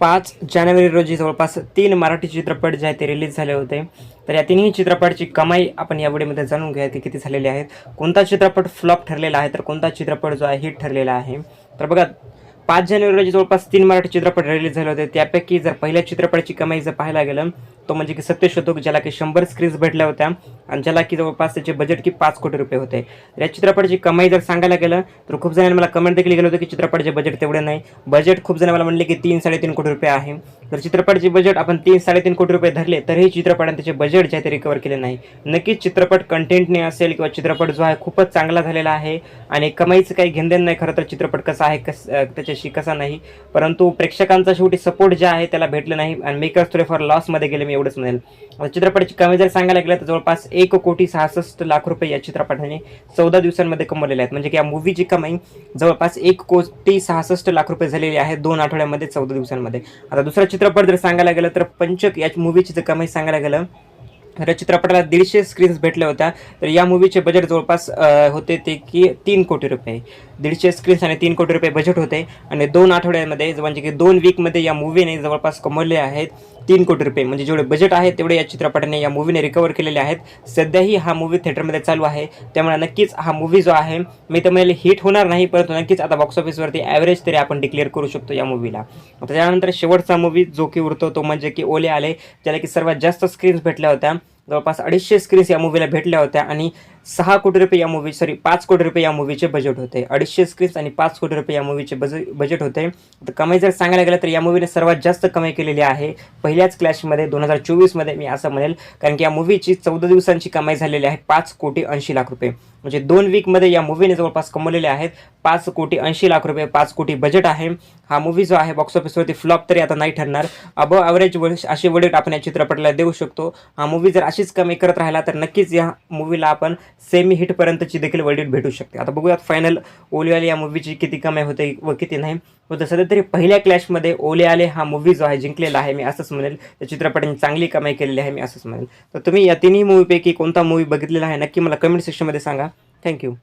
पाच जानेवारी रोजी जवळपास तीन मराठी चित्रपट जे आहेत ते रिलीज झाले होते. तर या तिन्ही चित्रपटाची कमाई आपण या व्हिडिओमध्ये जाणून घ्या ते किती झालेली आहेत कोणता चित्रपट फ्लॉप ठरलेला आहे? तर कोणता चित्रपट जो आहे हिट ठरलेला आहे? तर बघा पाच जानेवारी रोजी जवळपास तीन मराठी चित्रपट रिलीज झाले होते. त्यापैकी जर पहिल्या चित्रपटाची कमाई जर पाहायला गेलं तो म्हणजे की सत्यशोधक ज्याला की शंभर स्क्रीन्स भेटल्या होत्या आणि ज्याला की जवळपास त्याचे बजेट की पाच कोटी रुपये होते. या चित्रपटाची कमाई जर सांगायला गेलं तर खूप जणांनी मला कमेंट देखील केलं होतं की चित्रपटाचे बजेट तेवढे नाही. बजेट खूप जण मला म्हणले की तीन साडेतीन कोटी रुपये आहे. तर चित्रपटाचे बजेट आपण तीन साडेतीन कोटी रुपये धरले तरीही चित्रपटाने त्याचे बजेट जे आहे ते रिकवर केले नाही. नक्कीच चित्रपट कंटेंटने असेल किंवा चित्रपट जो आहे खूपच चांगला झालेला आहे आणि कमाईचं काही घेणदेण नाही खरं तर चित्रपट कसा आहे कस त्याच्याशी कसा नाही. परंतु प्रेक्षकांचा शेवटी सपोर्ट जे आहे त्याला भेटलं नाही आणि मेकर्स थोडेफार लॉसमध्ये गेले मी एवढंच म्हणेल. आता चित्रपटाची कमाई जर सांगायला गेलं तर जवळपास एक कोटी सहासष्ट लाख रुपये या चित्रपटाने चौदा दिवसांमध्ये कमवलेले आहेत. म्हणजे की या मूवीची कमाई जवळपास एक कोटी सहासष्ट लाख रुपये झालेली आहे दोन आठवड्यामध्ये चौदा दिवसांमध्ये. आता दुसरा चित्रपट जर सांगायला गेलं तर पंचक या मूवीची जर कमाई सांगायला गेलं तर चित्रपटाला दीडशे स्क्रीन्स भेटल्या होत्या. तर या मूवीचे बजेट जवळपास होते ते की तीन कोटी रुपये. दीडशे स्क्रीन्स आणि तीन कोटी रुपये बजेट होते. आणि दोन आठवड्यामध्ये म्हणजे की दोन वीकमध्ये या मूवीने जवळपास कमवले आहेत तीन कोटी रुपये. म्हणजे जेवढे बजेट आहे तेवढे या चित्रपटाने या मूवीने रिकवर केलेले आहेत. सध्याही हा मूवी थिएटरमध्ये चालू आहे. त्यामुळे नक्कीच हा मूवी जो आहे मी तर म्हणाले हिट होणार नाही परंतु नक्कीच आता बॉक्स ऑफिसवरती ॲव्हरेज तरी आपण डिक्लेअर करू शकतो या मूवीला त्याच्यानंतर शेवटचा मूवी जो की उरतो तो म्हणजे की ओले आले ज्याला की सर्वात जास्त स्क्रीन्स भेटल्या होत्या. जवळपास अडीचशे स्क्रीन्स या मूवीला भेटल्या होत्या आणि सहा कोटी रुपये या मूवी सॉरी पाच कोटी रुपये या मूवीचे बजेट होते. अडीचशे स्क्रिप्ट आणि पाच कोटी रुपये या मूवीचे बज बजेट होते. तर कमाई जर सांगायला गेलं तर या मूवीने सर्वात जास्त कमाई केलेली आहे पहिल्याच क्लॅशमध्ये दोन हजार चोवीसमध्ये मी असं म्हणेल. कारण की या मूवीची चौदा दिवसांची कमाई झालेली आहे पाच कोटी ऐंशी लाख रुपये. म्हणजे दोन वीकमध्ये या मूवीने जवळपास कमवलेले आहेत पाच कोटी ऐंशी लाख रुपये पाच कोटी बजेट आहे. हा मूवी जो आहे बॉक्स ऑफिसवरती फ्लॉप तरी आता नाही ठरणार. अबव ॲव्हरेज असे वडेट आपण या चित्रपटाला देऊ शकतो. हा मूवी जर अशीच कमी करत राहिला तर नक्कीच या मूवीला आपण सेमी हिटपर्यंतची देखील वर्डिट भेटू शकते. आता बघूयात फायनल ओलीवाली या मूवीची किती कमाई होते व किती नाही. होतं सध्या तरी पहिल्या क्लॅशमध्ये ओले आले हा मूवी जो आहे जिंकलेला आहे मी असंच म्हणेल. त्या चित्रपटाने चांगली कमाई केलेली आहे मी असंच म्हणेल. तर तुम्ही या तिन्ही मूवीपैकी कोणता मूवी बघितलेला आहे नक्की मला कमेंट सेक्शनमध्ये सांगा. थँक्यू